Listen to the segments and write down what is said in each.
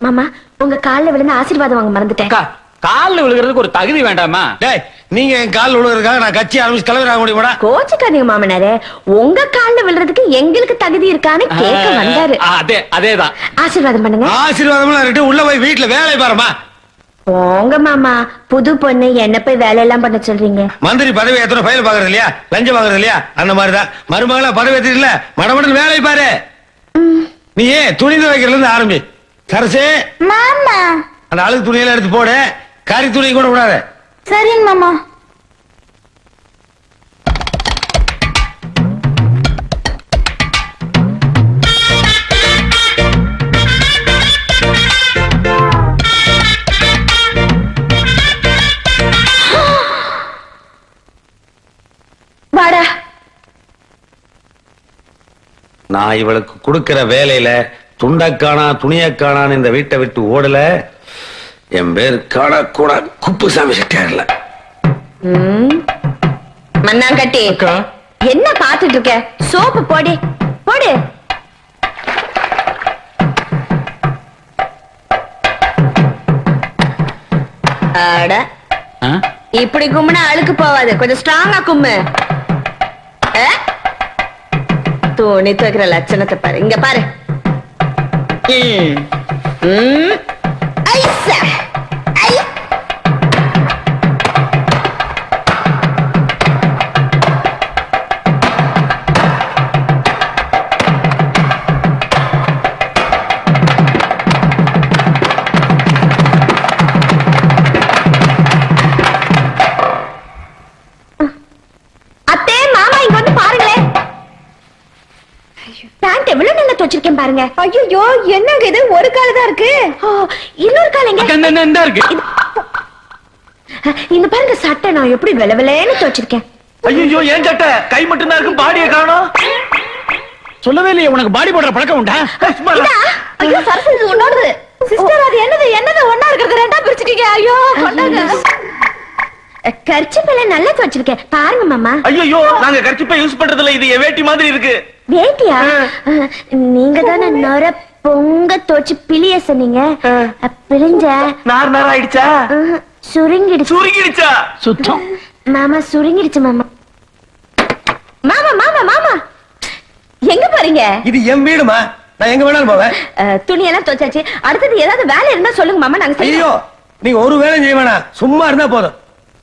மாமா உங்க கால்ல விழுந்து ஆசீர்வாதம் வாங்க மறந்துட்டேன். அக்கா கால்ல விழுகிறதுக்கு ஒரு தகுதி வேண்டாமா? டேய் நீங்க என் கால் விழுகிறதுக்காக நான் கட்சி ஆரம்பிச்சு கலவரம் ஆக முடியுமாடா? கோச்சுக்காதீங்க மாமனாரே. உங்க கால்ல விழுறதுக்கு எங்களுக்கு தகுதி இருக்கான்னு கேட்க வந்தாரு. ஆ, அதே அதேதான். ஆசீர்வாதம் பண்ணுங்க. ஆசீர்வாதம் உள்ள போய் வீட்டுல வேலையை பாருமா போங்க மாமா புது பொண்ணு என்ன போய் வேலையெல்லாம் பண்ண சொல்றீங்க? மந்திரி பதவி எத்தனை ஃபைல் பாக்குறது இல்லையா? லஞ்சம் வாங்குறது இல்லையா? அந்த மாதிரிதான். மருமகளா பதவி ஏத்திட்டுல மடமடன் வேலையை பாரு. நீ ஏன் துணி துவைக்கிறதுல இருந்து ஆரம்பி? சரசே மாமா. அந்த அழுக்கு துணியெல்லாம் எடுத்து போடு. கறி துணி கூட விடாத. சரிங்க மாமா. நான் இவளுக்கு கொடுக்கிற வேலையில துண்டக்கானா துணியக்கானான்னு இந்த வீட்டை விட்டு ஓடல. என் பேர் காணக்கூட குப்புசாமி செட்டியார்ல. ம். மண்ணாங்கட்டி என்ன பாத்துட்டு இருக்க? சோப்பு போடு போடு. அட ஆ? இப்படி கும்முனா அழுக்கு போவாது. கொஞ்சம் ஸ்ட்ராங்கா கும்மு? துணி துவைக்கிற லட்சணத்தை பாரு. இங்க பாரு. 嗯。嗯。பாருங்க. ஐயோ என்னங்க இது? ஒரு கால தான் இருக்கு இன்னொரு கால் எங்க? இருக்கு. இந்த பாருங்க சட்டை நான் எப்படி வெள வெளேன்னு துவச்சிருக்கேன். ஐயோ ஏன் சட்டை? கை மட்டும் தான் இருக்கு பாடியை காணோம். சொல்லவே இல்லையே உனக்கு பாடி போடுற பழக்கம் உண்டா? ஐயோ சரஸ்வதி உன்னோடது சிஸ்டர் அது என்னது? என்னது? ஒண்ணா இருக்கிறது ரெண்டா பிரிச்சுட்டீங்க. ஐயோ கர்ச்சிப்பில நல்லா துவச்சிருக்கேன். பாருங்க மாமா. ஐயோ நாங்க கர்ச்சிப்பை யூஸ் பண்றதுல இது வேட்டி மாதிரி இருக்கு. வேட்டியா? நீங்க தானே நொர பொங்க தோச்சு பிளிய சொன்னீங்க. பிழிஞ்ச. நார் நார் ஆயிடுச்சா? சுருங்கிடுச்சு. சுருங்கிடுச்சா? சுத்தம். மாமா சுருங்கிடுச்சு மாமா. மாமா மாமா மாமா. எங்க போறீங்க? இது என் வீடுமா. நான் எங்க வேணாலும் போவேன். அஹ், துணியெல்லாம் துவைச்சாச்சு. அடுத்தது ஏதாவது வேலை இருந்தா சொல்லுங்க மாமா. நாங்க ஐயோ செய்யறோம் நீங்க ஒரு வேலையும் செய்ய வேணாம். சும்மா இருந்தா போதும்.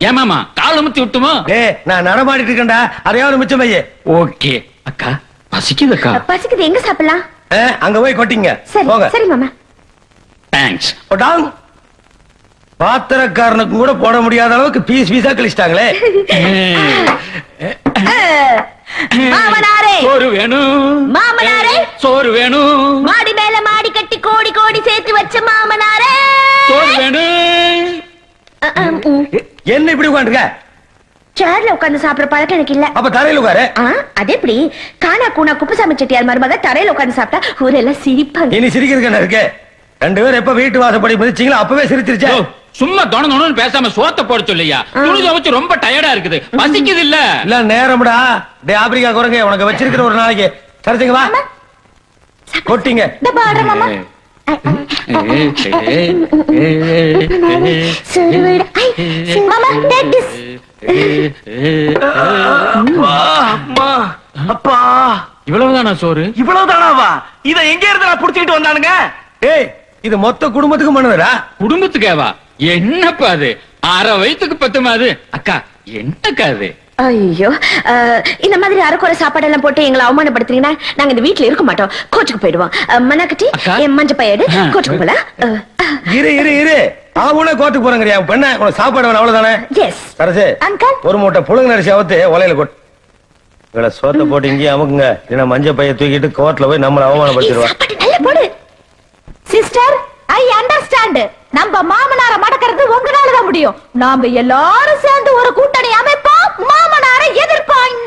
ஏமாமா கால் அமுத்தி விட்டுமோ? டேய் நான் நடமாடிட்டு இருக்கேன்டா. அதையாவது மிச்சம் பையே ஓகே அக்கா. பசிக்குது அக்கா பசிக்குது. எங்க சாப்பிடலாம்? அங்க போய் கொட்டிங்க. சரி போங்க. சரி மாமா. தேங்க்ஸ் போட்டாங் பாத்திரக்காரனுக்கு கூட போட முடியாத அளவுக்கு பீஸ் பீஸா கழிச்சிட்டாங்களே. மாமனாரே. சோறு வேணும். மாமனாரே. சோறு வேணும். மாடி மேல மாடி கட்டி கோடி கோடி சேர்த்து வச்ச மாமனாரே. சோறு வேணும். என்ன இப்படி உட்காந்துருக்க? சேர்ல உட்கார்ந்து சாப்பிடுற பழக்கம் எனக்கு இல்ல அப்ப தரையில உட்காரு அது எப்படி கானா கூனா குப்புசாமி செட்டியார் மருமக தரையில உட்கார்ந்து சாப்பிட்டா ஊரெல்லாம் சிரிப்பாங்க இனி சிரிக்கிறதுக்கு இருக்கு ரெண்டு பேரும் எப்ப வீட்டு வாசப்படி மிதிச்சீங்களோ அப்பவே சிரிச்சிருச்சே சும்மா தொண தொணன்னு பேசாம சோத்த போட சொல்லியா துணி துவைச்சு ரொம்ப டயர்டா இருக்குது பசிக்குது இல்ல இல்ல நேரம்டா டே ஆப்பிரிக்கா குரங்க உனக்கு வச்சிருக்கிற ஒரு நாளைக்கு சரிங்க வா கொட்டிங்க மாமா அப்பா, அம்மா. அப்பா. இவ்வளவுதானா சோறு? இவ்வளவுதானாவா இத எங்க இருந்து நான் புடிச்சிட்டு வந்தானுங்க? ஏய் இது மொத்த குடும்பத்துக்கும் பண்ணுதுடா. குடும்பத்துக்கேவா? என்னப்பா அது? அரை வயிற்றுக்கு பத்துமா அது? அக்கா என்னக்கா அது? ஐயோ அஹ், இந்த மாதிரி அரைக்குறை சாப்பாடெல்லாம் போட்டு எங்களை அவமானப்படுத்துறீங்கன்னா நாங்க இந்த வீட்ல இருக்க மாட்டோம். கோச்சுக்கு போயிடுவோம். அஹ், மண்ணாக்கட்டி அக்கா. என் மஞ்ச பையடு ஆ. கோச்சுக்கு போலாம். இரு இரு இரு. அவனே கோர்ட்டுக்கு போறேங்கறியா? பெண்ண உனக்கு சாப்பாடு வேணும் அவ்வளவுதானே? எஸ் சரசு அங்கிள் ஒரு மூட்டை புழுங்க நரிசி அவுத்து ஒலையில கொட்டு இவளை சோத்தை போட்டு இங்கேயே அமுக்குங்க. இல்லைன்னா மஞ்சள் பைய தூக்கிட்டு கோர்ட்ல போய் நம்மளை அவமானப்படுத்திடுவா. சாப்பாடு நல்லா போடு. சிஸ்டர் ஐ அண்டர்ஸ்டாண்ட் நம்ம மாமனார மடக்கிறது உங்களால தான் முடியும். நாம எல்லாரும் சேர்ந்து ஒரு கூட்டணி அமைப்போம். மாமனாரை எதிர்ப்போம்.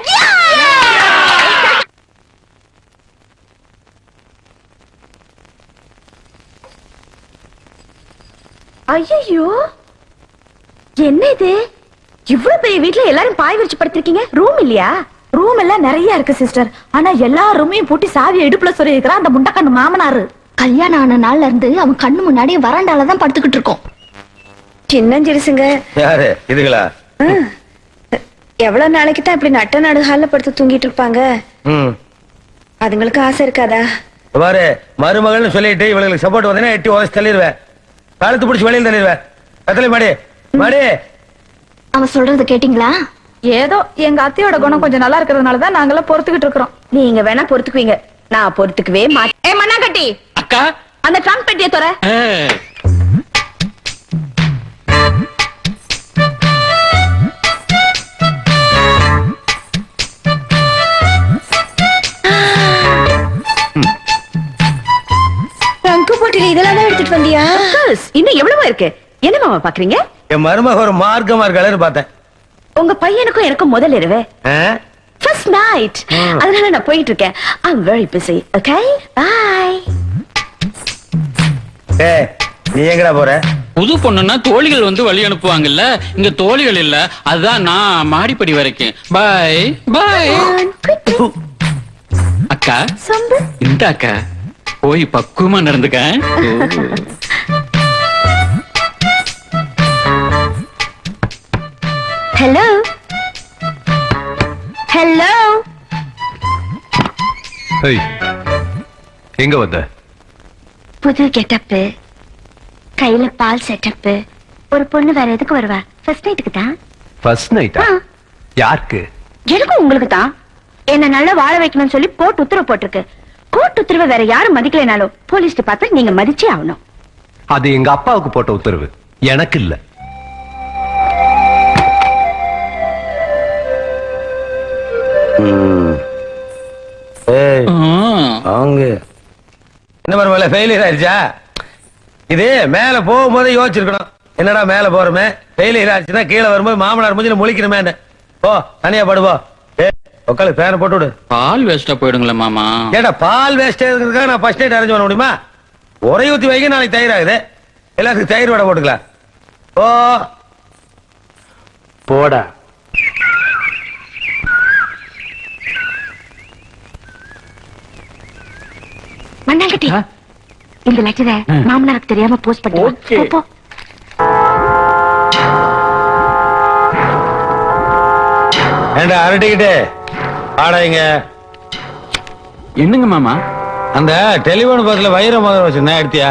ஐயோ என்ன இது? இவ்வளவு பெரிய வீட்ல எல்லாரும் பாய் விரிச்சு படுத்திருக்கீங்க? ரூம் இல்லையா? ரூம் எல்லாம் நிறைய இருக்கு சிஸ்டர் ஆனா எல்லா ரூமையும் பூட்டி சாவி இடுப்புல சொல்லி இருக்கிற அந்த முண்டக்கண்ணு மாமனாரு. கல்யாணம் ஆன நாள்ல இருந்து அவன் கண்ணு முன்னாடி வராண்டால தான் படுத்துக்கிட்டு இருக்கோம். சின்னஞ்சிருசுங்க யாரு? இதுகளா எவ்வளவு நாளைக்கு தான் இப்படி நட்ட நடு ஹால்ல படுத்து தூங்கிட்டு இருப்பாங்க? ம். அதுங்களுக்கு ஆசை இருக்காதா? பாரு மருமகள்னு சொல்லிட்டு இவளுக்கு சப்போர்ட் வந்தீங்கன்னா எட்டி உதச்சு தள்ளிடுவேன். கழுத்து பிடிச்சி வெளியில் தள்ளிடுவேன் கத்தலை மாடி மாடி. அவன் சொல்றது கேட்டீங்களா? ஏதோ எங்க அத்தையோட குணம் கொஞ்சம் நல்லா இருக்கிறதுனால தான் நாங்கெல்லாம் பொறுத்துக்கிட்டு இருக்கிறோம். நீங்க வேணா பொறுத்துக்குவீங்க. நான் பொறுத்துக்கவே மாட்டேன். ஏ மண்ணாங்கட்டி! அக்கா? அந்த ட்ரங்க் பெட்டியை தர போட்டில இதெல்லாம் தான் எடுத்துட்டு வந்தியா? இன்னும் எவ்வளவு இருக்கு. என்ன மாமா பாக்குறீங்க? என் மருமக ஒரு மார்க்கமா இருக்காளன்னு பார்த்தேன். உங்க பையனுக்கும் எனக்கும் முதல் இரவு? ஃபர்ஸ்ட் நைட் அதனால நான் போயிட்டு இருக்கேன். I am very busy okay bye ஏய் நீ எங்கடா போற? புது பொண்ணுன்னா தோழிகள் வந்து வழி அனுப்புவாங்கல்ல? இங்க தோழிகள் இல்ல. அதுதான் நான் மாடிப்படி வரைக்கும். பாய் பாய் அக்கா சொம்பு. இந்த அக்கா போய் பக்குவமா நடந்துக்க. ஹலோ ஹலோ எங்க வந்த? புது கெட்டப்பு கையில பால் செட்டப்பு ஒரு பொண்ணு வேற எதுக்கு வருவா? ஃபர்ஸ்ட் நைட்டுக்கு தான். ஃபர்ஸ்ட் நைட்டா. யாருக்கு? எனக்கும் உங்களுக்கு தான் என்ன நல்லா வாழ வைக்கணும்னு சொல்லி போட்டு உத்தரவு போட்டிருக்கு. கோர்ட் உத்தரவை வேற யாரும் மதிக்கலைனாலும் போலீஸ் டிபார்ட்மெண்ட் நீங்க மதிச்சே ஆகணும். அது எங்க அப்பாவுக்கு போட்ட உத்தரவு. எனக்கு இல்ல. என்ன மருமகள ஃபெயிலியர் ஆயிடுச்சா? இது மேல போகும்போது யோசிச்சிருக்கணும். என்னடா மேல போறோமே? ஃபெயிலியர் ஆச்சுன்னா கீழே வரும்போது மாமனார் முடிஞ்சு முழிக்கணுமே போ தனியா படுவோ ஏ உட்காந்து ஃபேனை போட்டு விடு. பால் வேஸ்டா போயிடுங்களா மாமா. ஏடா பால் வேஸ்ட் இருக்கிறதுக்காக நான் ஃபர்ஸ்ட் நைட் அரேஞ்ச் பண்ண முடியுமா? ஒரே ஊத்தி வைக்க நாளைக்கு தயிர் ஆகுது. எல்லாத்துக்கும் தயிர் வடை போட்டுக்கலாம். ஓ போடா. மண்ணாங்கட்டி இந்த லெட்டரை மாமனாருக்கு தெரியாம போஸ்ட் பண்ணி. போ. ஏண்டா அரட்டிக்கிட்டு? ஆடாங்க என்னங்க மாமா? அந்த டெலிபோன் பக்கத்துல வைர மோதிரம் வச்சிருந்தேன் எடுத்தியா?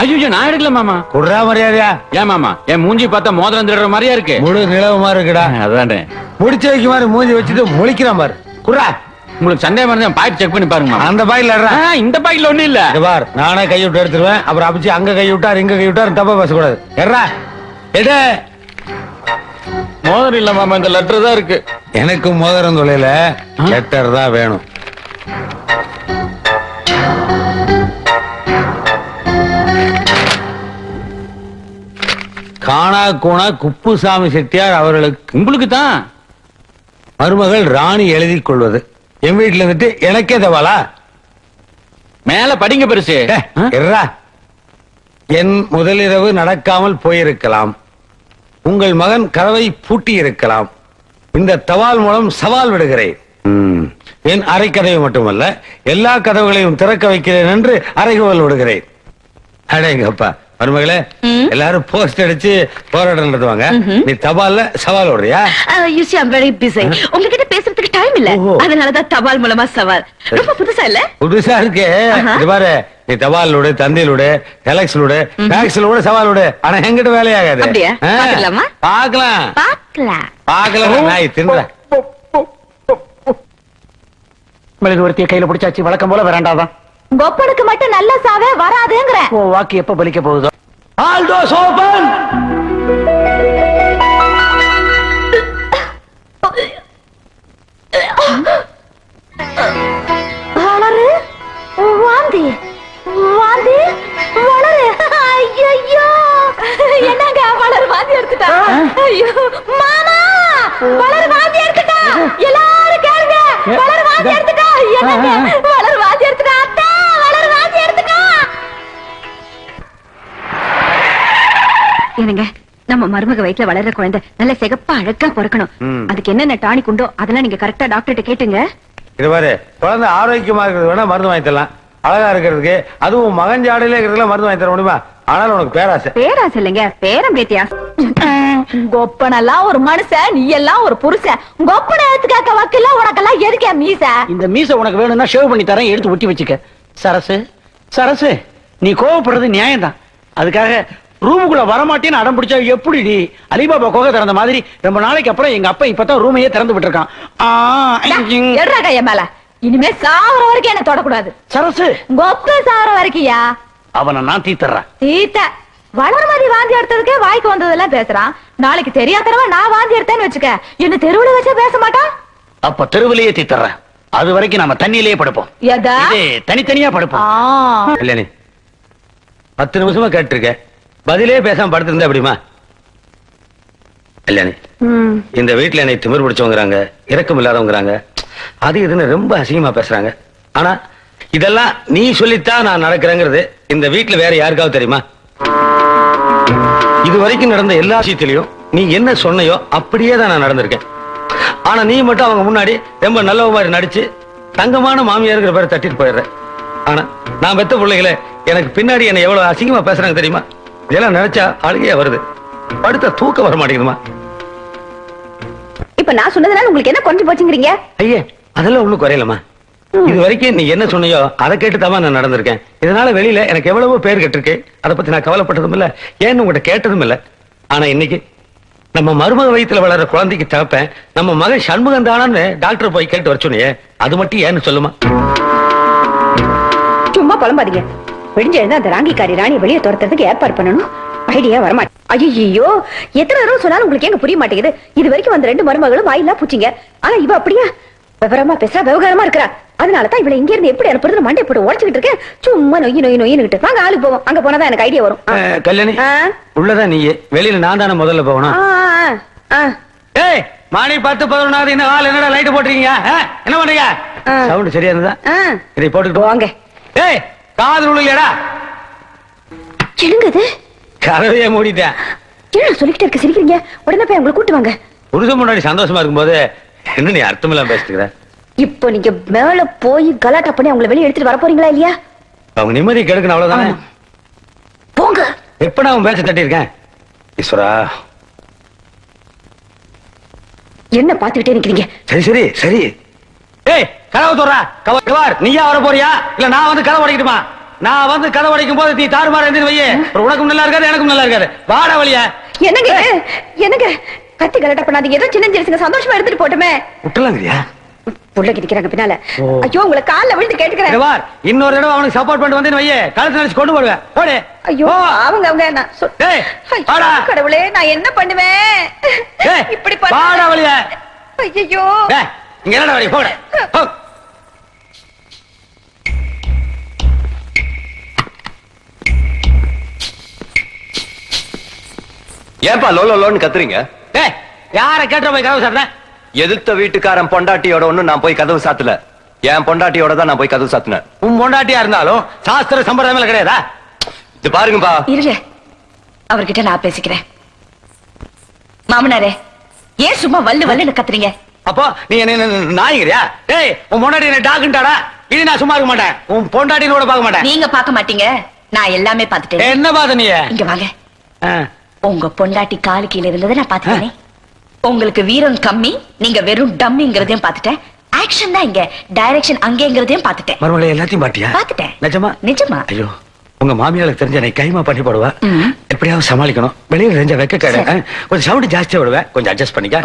ஐயோ நான் எடுக்கல மாமா. குடுறா மரியாதையா? ஏன் மாமா என் மூஞ்சி பார்த்தா மோதிரம் திருடுற மாதிரியா இருக்கு? முழு நிலவு மாதிரி இருக்குடா. அதானே. முடிச்சு வைக்க மாதிரி மூஞ்சி வச்சுட்டு முழிக்கிறான் பாரு. குடுறா. உங்களுக்கு சந்தேகமா இருந்தா பாக்கெட் செக் பண்ணி பாருங்க அந்த பாயில ஆ, இந்த பாக்கெட்ல ஒண்ணும் இல்ல. பார் நானே கை விட்டு எடுத்துருவேன். அப்புறம் அபிச்சு அங்க கை விட்டார் இங்க கை விட்டார் தப்பா பேசக்கூடாது. எட்ரா எடு. மோதிரம் இல்ல மாமா இந்த லெட்டர் தான் இருக்கு. எனக்கு மோதிரம் தொலைல லெட்டர் தான் வேணும். காணா கோணா குப்புசாமி செட்டியார் அவர்களுக்கு உங்களுக்கு தான் மருமகள் ராணி எழுதி கொள்வது. என் வீட்டுல இருந்துட்டு எனக்கே தவாலா மேல படிங்க பெருசு. என் முதலிரவு நடக்காமல் போயிருக்கலாம். உங்கள் மகன் கதவை பூட்டி இருக்கலாம் இந்த தபால் மூலம் சவால் விடுகிறேன். என் அறை கதவை மட்டுமல்ல எல்லா கதவுகளையும் திறக்க வைக்கிறேன் என்று அறைகோல் விடுகிறேன் அடேங்கப்பா மருமகளே எல்லாரும் போஸ்ட் அடிச்சு போராட்டம் நடத்துவாங்க. நீ தபால்ல சவால் விடுறியா you see I'm very busy உங்ககிட்ட பேசுறதுக்கு டைம் இல்ல. அதனால தான் தபால் மூலமா சவால். ரொம்ப புதுசா இல்ல? புதுசா இருக்கு. இது பாரு நீ தபால் விடு தந்தியில் விடு டெலக்ஸ்ல விடு டாக்ஸ்ல விடு சவால் விடு ஆனா எங்கிட்ட வேலையாகாது. அப்படியா? ஆ, பாத்துக்கலாமா? பாக்கலாம் பாக்கலாம் பாக்கலாம் நாய் தின்ற. மெழுகுவர்த்திய கையில பிடிச்சாச்சு. வழக்கம் போல வேண்டாதான் கொப்பனுக்கு மட்டும் நல்ல சாவே வராதுங்கிற ஓ வாக்கு எப்ப பலிக்க போகுதோ? ஆல் டோஸ் ஓபன் மருமக வயித்துல வளர்ற குழந்தை நல்ல சிகப்பா அழகா பிறக்கணும். அதுக்கு என்னென்ன டானிக் உண்டோ அதெல்லாம் நீங்க கரெக்டா டாக்டர்கிட்ட கேட்டுங்க. இது பாரு குழந்தை ஆரோக்கியமா இருக்கிறது வேணா மருந்து வாங்கி தரலாம். அழகா இருக்கிறதுக்கு அதுவும் மகன் ஜாடையில இருக்கிறதுல மருந்து வாங்கி தர முடியுமா? ஆனாலும் உனக்கு பேராசை. பேராசை இல்லைங்க பேரம் பேத்தியா? கொப்பனெல்லாம் ஒரு மனுஷன் நீ எல்லாம் ஒரு புருஷன். கொப்பனை எடுத்து கேட்க வக்கல உனக்கெல்லாம் எதுக்கே மீச? இந்த மீசை உனக்கு வேணும்னா ஷேவ் பண்ணி தரேன் எடுத்து ஒட்டி வச்சுக்க. சரசு சரசு நீ கோவப்படுறது நியாயம்தான். அதுக்காக ரூமுக்குள்ள வரமாட்டேன்னு அடம் பிடிச்சா எப்படி அலிபாபா கோகை திறந்த மாதிரி ரொம்ப நாளைக்கு அப்புறம் எங்க அப்பா இப்பதான் ரூமையே திறந்து இங். எடுறா கைய மேல. இனிமே சாவர வரைக்கும் என்ன தொடக்கூடாது. சரசு. கொப்ப சாவர வரைக்கும்யா? அவனை நான் தீத்துறேன் தீத்த வளர மாதிரி வாந்தி எடுத்ததுக்கே வாய்க்கு வந்ததெல்லாம் பேசுறான். நாளைக்கு தெரியாதனமா நான் வாந்தி எடுத்தேன்னு வச்சுக்க. என்ன தெருவுல வச்சா பேச மாட்டான் அப்ப தெருவிலேயே தீத்துறேன் அது வரைக்கும் நாம தண்ணியிலேயே படுப்போம். தனித்தனியா படுப்போம். பத்து நிமிஷமா கேட்டிருக்க. பதிலே பேசாம படுத்திருந்தா எப்படிமா கல்யாணி இந்த வீட்டுல என்னை திமிர் பிடிச்சவங்கிறாங்க இரக்கம் இல்லாதவங்கிறாங்க அது இதுன்னு ரொம்ப அசிங்கமா பேசுறாங்க. ஆனா இதெல்லாம் நீ சொல்லித்தான் நான் நடக்கிறேங்கிறது இந்த வீட்டுல வேற யாருக்காவது தெரியுமா? இது வரைக்கும் நடந்த எல்லா விஷயத்திலையும் நீ என்ன சொன்னையோ அப்படியே தான் நான் நடந்திருக்கேன். ஆனா நீ மட்டும் அவங்க முன்னாடி ரொம்ப நல்லவ மாதிரி நடிச்சு தங்கமான மாமியாருங்கிற பேரை தட்டிட்டு போயிடுற. ஆனா நான் பெத்த பிள்ளைகளை எனக்கு பின்னாடி என்ன எவ்வளவு அசிங்கமா பேசுறாங்க தெரியுமா? இதெல்லாம் நினைச்சா அழுகையா வருது. படுத்த தூக்கம் வர மாட்டேங்குதுமா. இப்ப நான் சொன்னதுனால உங்களுக்கு என்ன குறைஞ்சு போச்சுங்கிறீங்க? ஐயே அதெல்லாம் ஒண்ணும் குறையலமா இது வரைக்கும் நீ என்ன சொன்னியோ அதை கேட்டு தான் நான் நடந்திருக்கேன். இதனால வெளியில எனக்கு எவ்வளவோ பேர் கெட்டிருக்கு. அதை பத்தி நான் கவலைப்பட்டதும் இல்ல ஏன்னு உங்ககிட்ட கேட்டதும் இல்ல. ஆனா இன்னைக்கு நம்ம மருமக வயித்துல வளர்ற குழந்தைக்கு தகப்பேன் நம்ம மகன் சண்முகம் தானு டாக்டர் போய் கேட்டு வர சொன்னியே அது மட்டும் ஏன்னு சொல்லுமா? சும்மா புலம்பாதீங்க. விடிஞ்சு எழுந்து அந்த ராங்கிக்காரி ராணியை வெளியே துரத்துறதுக்கு ஏற்பாடு பண்ணணும். ஐடியா வரமாட்டேன் ஐயோ எத்தனை தடவை சொன்னாலும் உங்களுக்கு எங்க புரிய மாட்டேங்குது? இது வரைக்கும் வந்த ரெண்டு மருமகளும் வாயிலா பூச்சிங்க. ஆனா இவ அப்படியா? விவரமா பேசுறா விவகாரமா இருக்கிறா. அதனாலதான் இவளை இங்க இருந்து எப்படி அனுப்புறது மண்டை போட்டு உடச்சுக்கிட்டு இருக்கேன். சும்மா நொய்யி நொய்யி நொய்யினுக்கிட்டு வாங்க ஆளுக்கு போவோம். அங்க போனாதான் எனக்கு ஐடியா வரும். கல்யாணி. உள்ளதான் நீ வெளியில நான் தானே முதல்ல போகணும். ஏய் மணி பத்து பதினொன்னாவது இந்த ஆள் என்னடா லைட் போட்டுறீங்க ஆ? என்ன பண்றீங்க. சவுண்ட் சரியா இருந்தா. இதை போட்டுட்டு வாங்க. ஏய் காதல் உள்ளடா என்னங்க கதவையே மூடிட்டேன். என்ன சொல்லிக்கிட்டே இருக்க சிரிக்கிறீங்க? உடனே போய் உங்களை கூட்டு வாங்க. புருஷன் முன்னாடி சந்தோஷமா இருக்கும்போது என்ன நீ அர்த்தமெல்லாம் பேசிட்டு இப்போ நீங்க மேல போய் கலாட்டா பண்ணி அவங்களை வெளியே எடுத்துட்டு வர போறீங்களா இல்லையா? அவங்க நிம்மதி கெடுக்கணும் அவ்வளவுதானே. போங்க. எப்ப நான் பேச்ச தட்டி இருக்கேன் ஈஸ்வரா. என்ன பாத்துக்கிட்டே நிக்கிறீங்க? சரி சரி சரி. ஏய் கதவை தோறா கவர் நீயா வர போறியா? இல்ல நான் வந்து கதவை உடைக்கட்டுமா? நான் வந்து கதவை உடைக்கும் போது நீ தாறுமாற இருந்து வையே. உனக்கும் நல்லா இருக்காது எனக்கும் நல்லா இருக்காது. வாடா வழியா என்னங்க? என்னங்க? கத்தி கலாட்டா பண்ணாதீங்க. ஏதோ சின்ன சிறுசுங்க சந்தோஷமா எடுத்துட்டு போட்டுமே. விட்டுலாங்கறியா? புள்ள கிடிக்கிறாங்க பின்னால. ஐயோ உங்களை கால்ல விழுந்து கேட்டுக்கிறேன். வார். இன்னொரு தடவை அவனுக்கு சப்போர்ட் பண்ணிட்டு வந்தேன்னு வையே. கழுத்து நினைச்சு கொண்டு போடுவேன். போடு. ஐயோ. அவங்க அவங்க நான். கடவுளே நான் என்ன பண்ணுவேன்? இப்படி பண்ண வழியா ஐயோ இங்க என்னடா வழி போட. போ. ஏன்பா லோலோ லோன்னு கத்துறீங்க? டேய் யார கேட்ட போய் கதவு சாத்தின? எதிர்த்த வீட்டுக்காரன் பொண்டாட்டியோட ஒண்ணு நான் போய் கதவு சாத்தல. என் பொண்டாட்டியோட தான் நான் போய் கதவு சாத்தினேன். உன் பொண்டாட்டியா இருந்தாலும் சாஸ்திர சம்பிரதாயம் கிடையாதா? இது பாருங்கப்பா. இருங்க. அவர்கிட்ட நான் பேசிக்கிறேன். மாமனாரே ஏன் சும்மா வல்லு வல்லுன்னு கத்துறீங்க? அப்போ நீ என்ன நாய்கிறியா டேய் உன் பொண்டாட்டி என்ன டாக்குன்ட்டாடா இனி நான் சும்மா இருக்க மாட்டேன். உன் பொண்டாட்டின்னு கூட பார்க்க மாட்டேன். நீங்க பார்க்க மாட்டீங்க. நான் எல்லாமே பார்த்துட்டேன். என்ன பாத நீ? இங்க வாங்க. உங்க பொண்டாட்டி காலு கீழ இருந்ததை நான் பார்த்துட்டேனே. உங்களுக்கு வீரம் கம்மி நீங்க வெறும் டம்மிங்கிறதையும் பார்த்துட்டேன். ஆக்ஷன் தான் இங்க. டைரக்ஷன் அங்கேங்கிறதையும் பார்த்துட்டேன். மறுமலை எல்லாத்தையும் பாட்டியா பார்த்துட்டேன். நிஜமா? நிஜமா. ஐயோ உங்க மாமியாருக்கு தெரிஞ்ச என்னை கைமா பண்ணி போடுவா. எப்படியாவது சமாளிக்கணும். வெளியில தெரிஞ்ச வெக்க கடை. கொஞ்சம் சவுண்ட் ஜாஸ்தியா விடுவேன். கொஞ்சம் அட்ஜஸ்ட் பண்ணிக்க.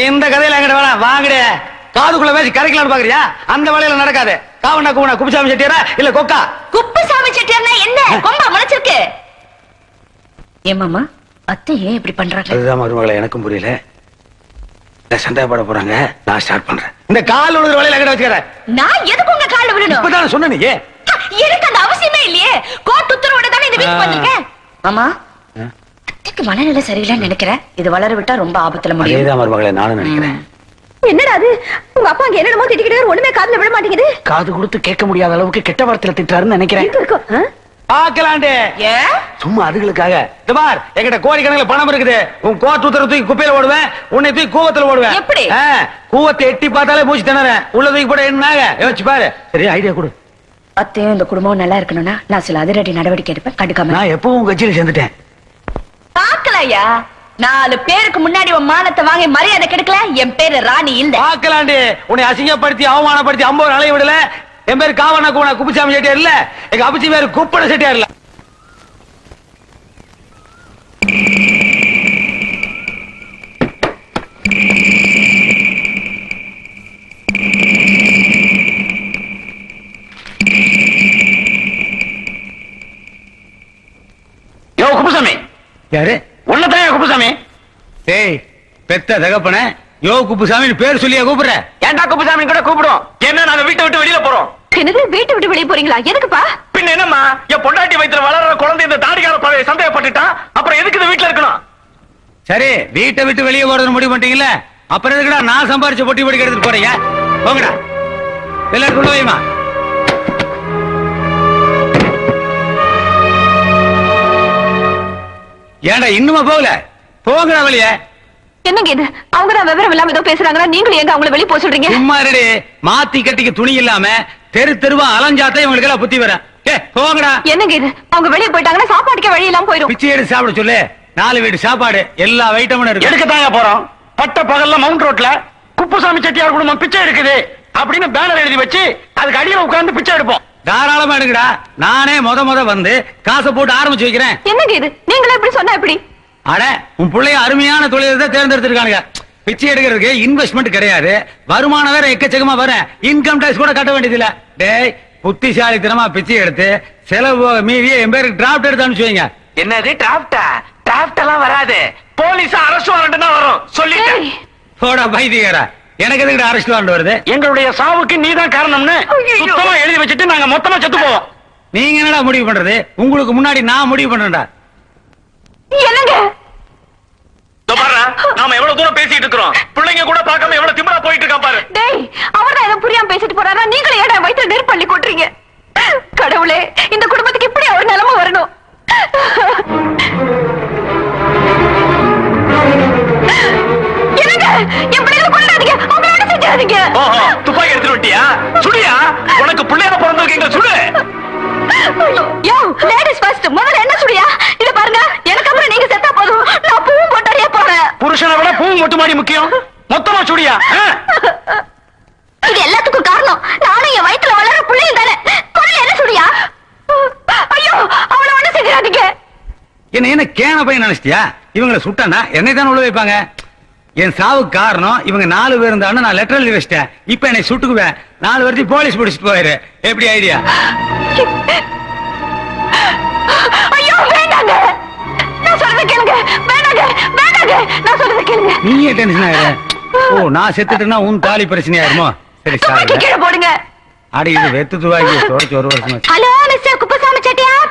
இந்த கதையில எங்கிட்ட வேணாம். வாங்கடே. காதுக்குள்ள பேசி கரைக்கலாம்னு பாக்குறியா? அந்த வேலையில நடக்காது. காவண்ணா கூவனா குப்புசாமி செட்டியாரா? இல்ல கொக்கா? குப்புசாமி செட்டியார்னா என்ன? கொம்பா முளைச்சிருக்கு. ஏமாமா அத்தை ஏன் இப்படி பண்றாங்க? அதுதான் மருமகளை எனக்கும் புரியல. நான் சந்தேகப்பட போறாங்க? நான் ஸ்டார்ட் பண்றேன். இந்த கால் விழுகிற வேலையில எங்கிட்ட வச்சுக்கிறேன் நான் எதுக்கு உங்க கால்ல விழணும் இப்பதான் சொன்ன நீ ஹ, எனக்கு அந்த அவசியமே இல்லையே. கோர்ட் உத்தரவோட தானே இந்த வீட்டுக்கு. வந்திருக்கேன்? மாமா? அத்தைக்கு மனநிலை சரியில்லைன்னு நினைக்கிறேன். இது வளர விட்டா ரொம்ப ஆபத்துல முடியும். அதேதான் மருமகளை நானும் நினைக்கிறேன். என்னடா அது? உங்க அப்பா அங்க என்னமோ திட்டிக்கிட்டு ஒண்ணுமே காதுல விட மாட்டேங்குது. காது கொடுத்து கேட்க முடியாத அளவுக்கு கெட்ட வார்த்தையில திட்டுறாருன்னு நினைக்கிறேன்? பாக்கலாண்டே சும்மா அதுகளுக்காக. இந்த பார் என்கிட்ட கோடிக்கணக்கில் பணம் இருக்குது. உன் கோட்டு உத்தரவு தூக்கி குப்பையில ஓடுவேன் உன்னை தூக்கி கூவத்துல ஓடுவேன் எப்படி? கூவத்தை எட்டி பார்த்தாலே மூச்சு திணறேன். உள்ள தூக்கி போட என்னாக யோசிச்சு பாரு. சரி ஐடியா கொடு. அத்தையும் இந்த குடும்பமும் நல்லா இருக்கணும்னா நான் சில அதிரடி நடவடிக்கை எடுப்பேன். கண்டுக்காம நான் எப்பவும் உங்க கட்சியில சேர்ந்துட்டேன். பாக்கலையா நாலு பேருக்கு முன்னாடி உன் மானத்தை வாங்கி மரியாதை கெடுக்கல? என் பேரு ராணி இல்ல. பாக்கலாண்டி உன்னை அசிங்கப்படுத்தி அவமானப்படுத்தி அம்பது அலைய விடல. என் பேரு காவனா கூவனா குப்புசாமி செட்டியார் இல்ல. எங்க அபிச்சி பேரு குப்பட செட்டியார் இல்ல. பெத்த தகப்பன யோ குப்புசாமி பேர் சொல்லியா கூப்பிடுற. ஏன்டா குப்புசாமி கூட கூப்பிடும் என்ன நாங்க வீட்டை விட்டு வெளியில போறோம்? என்னது வீட்டை விட்டு வெளியே போறீங்களா? எதுக்குப்பா? பின்ன என்னம்மா? என் பொண்டாட்டி வயித்துல வளர்ற குழந்தை இந்த தாடிக்கார பழைய சந்தேகப்பட்டுட்டான். அப்புறம் எதுக்கு இந்த வீட்டுல இருக்கணும்? சரி வீட்டை விட்டு வெளியே போறதுன்னு முடிவு பண்ணிட்டீங்கல்ல அப்புறம் எதுக்குடா நான் சம்பாரிச்ச பொட்டி பொடி எடுத்துட்டு போறீங்க? போங்கடா. எல்லாரும் கொண்டு வைமா ஏன்டா இன்னுமா போகல? போங்கடா வெளியே. என்னங்க இது? அவங்க தான் விவரம் இல்லாம ஏதோ பேசுறாங்கன்னா நீங்களும் எங்க அவங்கள வெளியே போக சொல்றீங்க? சும்மா இருடி. மாத்தி கட்டிக்க துணி இல்லாம தெரு தெருவா அலைஞ்சாத்தான் இவங்களுக்கு எல்லாம் புத்தி வர ஏ போங்கடா. என்னங்க இது? அவங்க வெளியே போயிட்டாங்கன்னா சாப்பாட்டுக்கே வழி இல்லாம போயிரும். பிச்சை எடுத்து சாப்பிட சொல்லு. நாலு வீடு சாப்பாடு எல்லா வைட்டமும் இருக்கு. எடுக்கத்தாங்க போறோம்? பட்ட பகல்ல மவுண்ட் ரோட்ல குப்புசாமி செட்டியார் குடும்பம் பிச்சை எடுக்குது அப்படின்னு பேனர் எழுதி வச்சு அதுக்கு அடியில உட்கார்ந்து பிச்சை எடுப்போம். தாராளமா எடுங்கடா. நானே முத முத வந்து காசை போட்டு ஆரம்பிச்சு வைக்கிறேன். என்னங்க இது? நீங்களே இப்படி சொன்னா எப்படி? அட உன் பிள்ளைய அருமையான தொழிலை தான் தேர்ந்தெடுத்திருக்கானுங்க. பிச்சை எடுக்கிறதுக்கு இன்வெஸ்ட்மெண்ட் கிடையாது. வருமானம் வேற எக்கச்சக்கமா வர இன்கம் டேக்ஸ் கூட கட்ட வேண்டியது இல்ல டேய் புத்திசாலித்தனமா பிச்சை எடுத்து செலவு மீறிய என் பேருக்கு டிராப்ட் எடுத்து அனுப்பிச்சு வைங்க. என்னது டிராப்டா டிராப்ட் எல்லாம் வராது. போலீஸ் அரசு வாரண்ட் தான் வரும். ஏய், போடா பைத்தியக்காரா. எனக்கு எதுக்கு அரெஸ்ட் வாரண்ட் வருது? எங்களுடைய சாவுக்கு நீதான் காரணம்னு. சுத்தமா எழுதி வச்சுட்டு நாங்க மொத்தமா செத்து போவோம். நீங்க என்னடா முடிவு பண்றது? உங்களுக்கு முன்னாடி நான் முடிவு பண்றேன்டா. என்னங்க? இதோ பாரு நாம எவ்வளவு தூரம் பேசிட்டு இருக்கிறோம். பிள்ளைங்க கூட பார்க்காம எவ்வளவு திமிரா போயிட்டு இருக்கான் பாரு. டேய் அவர் தான் புரியாம பேசிட்டு போறாரா? நீங்களும் ஏடா வயிற்று நெருப்பள்ளி கொட்டுறீங்க? கடவுளே இந்த குடும்பத்துக்கு இப்படி ஒரு நிலைமை வரணும். துப்பாக்கி எடுத்துட்டு வந்துட்டியா? சுடியா? உனக்கு பிள்ளையா பிறந்திருக்கீங்க சுடு. லேடிஸ் ஃபர்ஸ்ட் முதல்ல என்ன சுடியா இத பாருங்க எனக்கு அப்புறம் நீங்க செத்தா போதும் நான் பூவும் போட்டாரியே போறேன் புருஷனை விட பூ மொட்டு மாடி முக்கியம்? மொத்தமா சுடியா? இது எல்லாத்துக்கும் காரணம். நானும் என் வயித்துல வளர பிள்ளையும் தானே. முதல்ல என்ன சுடியா? ஐயோ அவளை ஒண்ணு செஞ்சிடாதீங்க. என்ன என்ன கேன பையன் நினைச்சிட்டியா? இவங்களை சுட்டானா என்னை தானே உள்ள வைப்பாங்க? என் சாவுக்கு காரணம் இவங்க நாலு பேர் இருந்தான்னு நான் லெட்டர் எழுதி வச்சிட்டேன். இப்ப என்னை சுட்டுக்குவேன். நாலு வருஷம் போலீஸ் பிடிச்சிட்டு போயிரு. எப்படி ஐடியா ஐயோ வேண்டாங்க. நான் சொல்றத கேளுங்க. நீயே டென்ஷன் ஆயிரு ஓ நான் செத்துட்டேன்னா உன் தாலி பிரச்சனை ஆயிருமோ? சரி சார் கீழே போடுங்க. அடி இது வெத்து துவாக்கி தொடச்சு ஒரு வருஷம். Hello mister Kuppusamy Chettiar.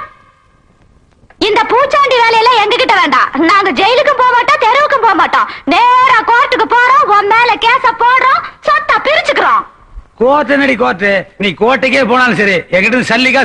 இந்த பூச்சாண்டி வேலையெல்லாம் எங்க கிட்ட வேண்டாம். நாங்க ஜெயிலுக்கு போக மாட்டோம் தெருவுக்கும் போக மாட்டோம். நேரா கோர்ட்டுக்கு போறோம் உன் மேல கேஸ போடுறோம் சொத்தா பிரிச்சுக்கிறோம். கோர்ட்டு என்னடி கோர்ட்டு? நீ கோர்ட்டுக்கே போனாலும் சரி இருந்து சல்லிக்கா